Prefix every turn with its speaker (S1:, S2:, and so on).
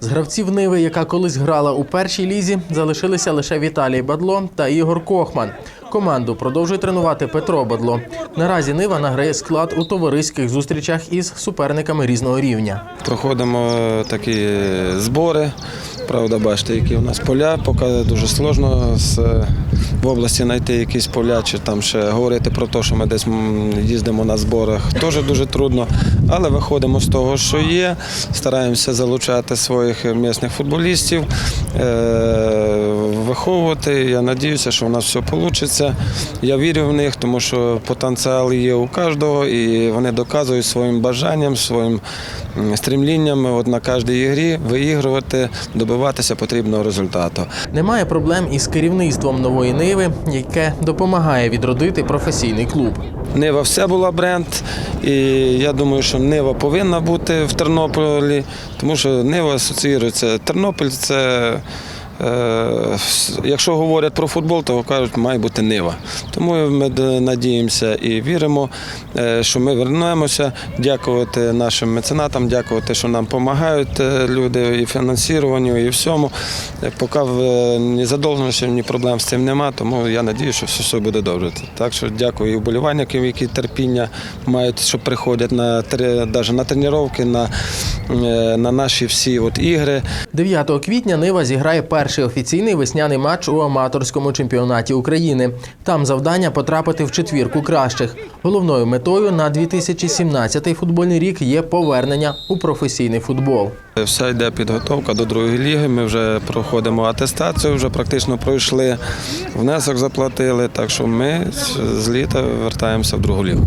S1: З гравців Ниви, яка колись грала у першій лізі, залишилися лише Віталій Бадло та Ігор Кохман. Команду продовжує тренувати Петро Бадло. Наразі Нива награє склад у товариських зустрічах із суперниками різного рівня.
S2: Проходимо такі збори. Правда, бачите, які у нас поля. Поки дуже складно з, в області знайти якісь поля, чи там ще говорити про те, що ми десь їздимо на зборах, теж дуже трудно. Але виходимо з того, що є. Стараємося залучати своїх місних футболістів, е, виховувати. Я сподіваюся, що у нас все вийде. Я вірю в них, тому що потенціал є у кожного, і вони доказують своїм бажанням, своїм м, стремлінням от на кожній ігрі виігрувати, добиватися потрібного результату.
S1: Немає проблем із керівництвом нової Ниви, яке допомагає відродити професійний клуб.
S2: Нива все була бренд, і я думаю, що Нива повинна бути в Тернополі, тому що Нива асоціюється. Тернопіль це. Е, Якщо говорять про футбол, то кажуть, має бути нива. Тому ми надіємося і віримо, е, що ми вернемося. Дякувати нашим меценатам, дякувати, що нам допомагають е, люди і фінансуванню, і всьому. Поки ні задоволеності, ні проблем з цим нема, тому я надію, що все, буде добре. Так що дякую і вболівальникам, які терпіння мають, що приходять на навіть на тренування, на, на наші всі от ігри.
S1: 9 квітня Нива зіграє перший офіційний весняний матч у аматорському чемпіонаті України. Там завдання потрапити в четвірку кращих. Головною метою на 2017 футбольний рік є повернення у професійний футбол.
S2: Вся йде підготовка до другої ліги. Ми вже проходимо атестацію, вже практично пройшли, внесок заплатили. Так що ми з літа вертаємося в другу лігу.